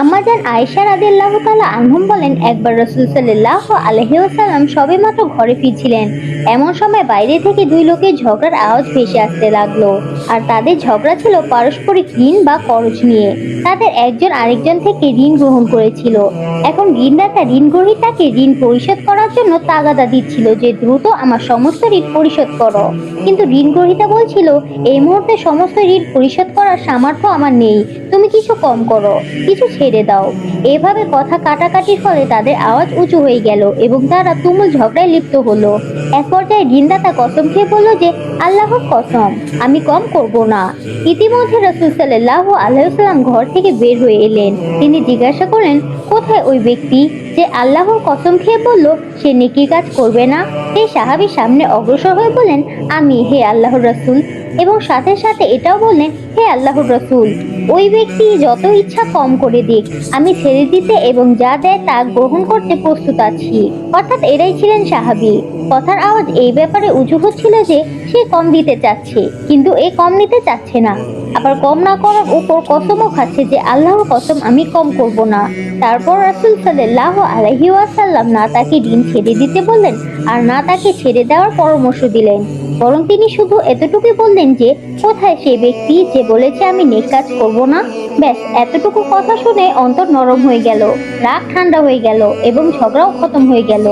আম্মাজান আয়েশা রাদিয়াল্লাহু তাআলা আনহুম বলেন, একবার রাসূল সাল্লাল্লাহু আলাইহি ওয়াসাল্লাম সবেমাত্র ঘরে ফিরছিলেন। এমন সময় বাইরে থেকে দুই লোকের ঝগড়ার আওয়াজ ভেসে আসতে লাগল। আর তাদের ঝগড়া ছিল পারস্পরিক ঋণ বা করজ নিয়ে। তাদের একজন আরেকজন থেকে ঋণ গ্রহণ করেছিল। এখন ঋণদাতা ঋণ গ্রহীতাকে ঋণ পরিশোধ করার জন্য তাগাদা দিচ্ছিল যে, দ্রুত আমার সমস্ত ঋণ পরিশোধ করো। কিন্তু ঋণ গ্রহীতা বলছিল, এই মুহূর্তে সমস্ত ঋণ পরিশোধ করার সামর্থ্য আমার নেই। তুমি কিছু কম করো। কিছু ছেড়ে দাও। এভাবে কথা কাটাকাটির ফলে তাদের আওয়াজ উঁচু হয়ে গেল এবং তারা তুমুল ঝগড়ায় লিপ্ত হলো। এক পর্যায়ে ঋণদাতা কসম খেয়ে বলল যে, আল্লাহর কসম, আমি কম করব না। ইতিমধ্যে রসুল সাল্লাহ আল্লাহাম ঘর থেকে বের হয়ে এলেন। তিনি জিজ্ঞাসা করলেন, কোথায় ওই ব্যক্তি? যে আল্লাহর কসম খেয়ে বলল, সে নেকির কাজ করবে না। সেই সাহাবীর সামনে অগ্রসর হয়ে বলেন আমি হে আল্লাহর রসুল। এবং সাথে সাথে এটাও বললেন, হে আল্লাহর রসুল, ওই ব্যক্তি যত ইচ্ছা কম করে দিক, আমি ছেড়ে দিতে এবং যা দেয় তা গ্রহণ করতে প্রস্তুত আছি। অর্থাৎ এরাই ছিলেন সাহাবি। কথার আওয়াজ এই ব্যাপারে উঁচু হচ্ছিল যে সে কম দিতে চাচ্ছে, কিন্তু এ কম নিতে চাচ্ছে না। আবার কম না করার উপর কসমও খাচ্ছে যে আল্লাহর কসম আমি কম করব না। তারপর রাসুল সাল্লাহ আলহি ওয়াসাল্লাম না তাকে ঋণ ছেড়ে দিতে বললেন আর না তাকে ছেড়ে দেওয়ার পরামর্শ দিলেন। বরং তিনি শুধু এতটুকুই বললেন যে, কোথায় সে ব্যক্তি যে বলেছে আমি নেক কাজ করব না? ব্যাস, এতটুকু কথা শুনে অন্তর নরম হয়ে গেল, রাগ ঠান্ডা হয়ে গেল এবং ঝগড়াও খতম হয়ে গেল।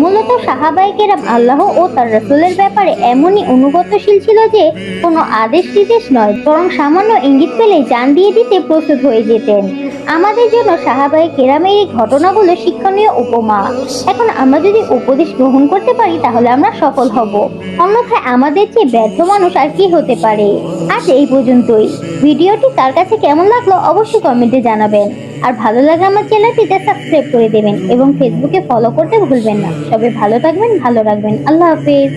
মূলত সাহাবাই কেরাম আল্লাহ ও তার রসুলের ব্যাপারে এমনই অনুগতশীল ছিল যে, কোনো আদেশ নির্দেশ নয়, বরং সামান্য ইঙ্গিত পেলে জান দিয়ে দিতে প্রস্তুত হয়ে যেতেন। আমাদের জন্য সাহাবাই কেরামের এই ঘটনাগুলো শিক্ষণীয় উপমা। এখন আমরা যদি উপদেশ গ্রহণ করতে পারি, তাহলে আমরা সফল হব। অন্যথায় আমাদের চেয়ে ব্যর্থ মানুষ আর কি হতে পারে? আজ এই পর্যন্তই। ভিডিওটি তার কাছে কেমন লাগল অবশ্যই কমেন্টে জানাবেন। আর ভালো লাগে আমার চ্যানেলটিতে সাবস্ক্রাইব করে দেবেন এবং ফেসবুকে ফলো করতে ভুলবেন না। সবাই ভালো থাকবেন, ভালো রাখবেন। আল্লাহ হাফিজ।